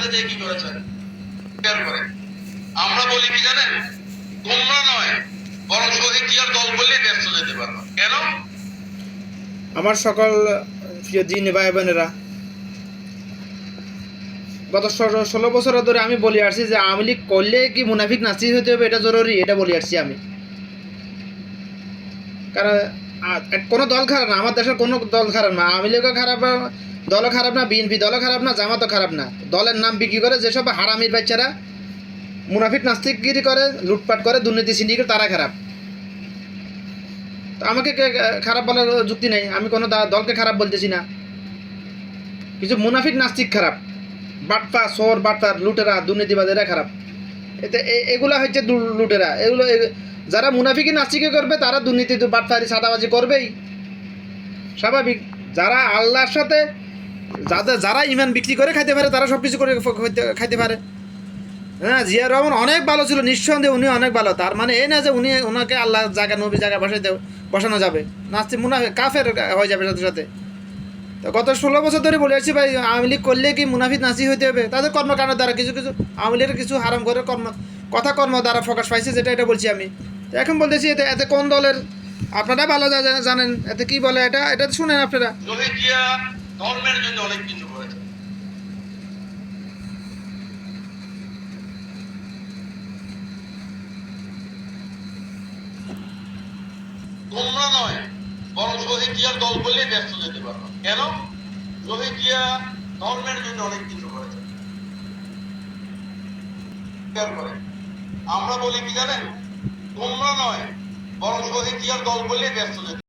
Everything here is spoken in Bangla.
সাথে যে কি করেছেন? করে। আমরা বলি কি জানেন? তোমরা নয়, বরং শহীদ দল বললেই ব্যস্ত যেতে পারব। কেন? আমার সকল প্রিয় ভাই বোনেরা, গত ষোলো- বছর ধরে আমি বলে আসছি যে আওয়ামী লীগ করলে কি মুনাফিক নাচি হতে হবে, এটা জরুরি, এটা বলে আসছি আমি। কারণ কোনো দল খারাপ না, আমার দেশের কোনো দল খারাপ না, আওয়ামী লীগও খারাপ দলও খারাপ না, বিএনপি দলও খারাপ না, জামাতও খারাপ না। দলের নাম বিক্রি করে যেসব হারামির বাচ্চারা মুনাফিক নাস্তিকগিরি করে, লুটপাট করে, দুর্নীতি সিন্ডিকেট, তারা খারাপ। তো আমাকে খারাপ বলার যুক্তি নেই, আমি কোনো দলকে খারাপ বলতেছি না। কিছু মুনাফিক নাস্তিক খারাপ। বাটপা, সোর, বাটপার, লুটেরা দুর্নীতিবাদেরা খারাপ। এতে এগুলা হচ্ছে লুটেরা। এগুলো যারা মুনাফিকি নাস্তিকে করবে, তারা দুর্নীতি, বাটপারি, সাদাবাজি করবেই। স্বাভাবিক। যারা আল্লাহর সাথে যাদের যারা ইমান বিক্রি করে খাইতে পারে, তারা সব কিছু করে খাইতে- পারে। হ্যাঁ জিয়া রহমান অনেক ভালো ছিল, নিঃসন্দেহে উনি অনেক ভালো। তার মানে এই না যে উনি ওনাকে আল্লাহ জায়গা নবী জায়গা বসাইতে বসানো যাবে। নাস্তি মুনাফে কাফের হয়ে যাবে সাথে সাথে। তো গত ষোলো বছর ধরে বলে আসছি, ভাই, আওয়ামী লীগ করলে কি মুনাফিক নাসি হইতে হবে? তাদের কর্মকাণ্ডের দ্বারা কিছু কিছু আওয়ামী লীগের কিছু হারাম করে কর্ম কথা কর্ম দ্বারা প্রকাশ পাইছে, যেটা এটা বলছি আমি। তো এখন বলতেছি, এতে এতে কোন দলের আপনারা ভালো জানেন এতে কি বলে এটা? এটা শুনেন আপনারা। ধর্মের জন্য অনেক কিছু করেছেন তোমরা নয়, বরং শহীদ দল বললেই ব্যস্ত যেতে পারব কেন? শহীদ ধর্মের জন্য অনেক কিছু স্বীকার আমরা বলি কি জানেন? তোমরা নয়, বরং শহীদ দল বললেই ব্যস্ত যেতে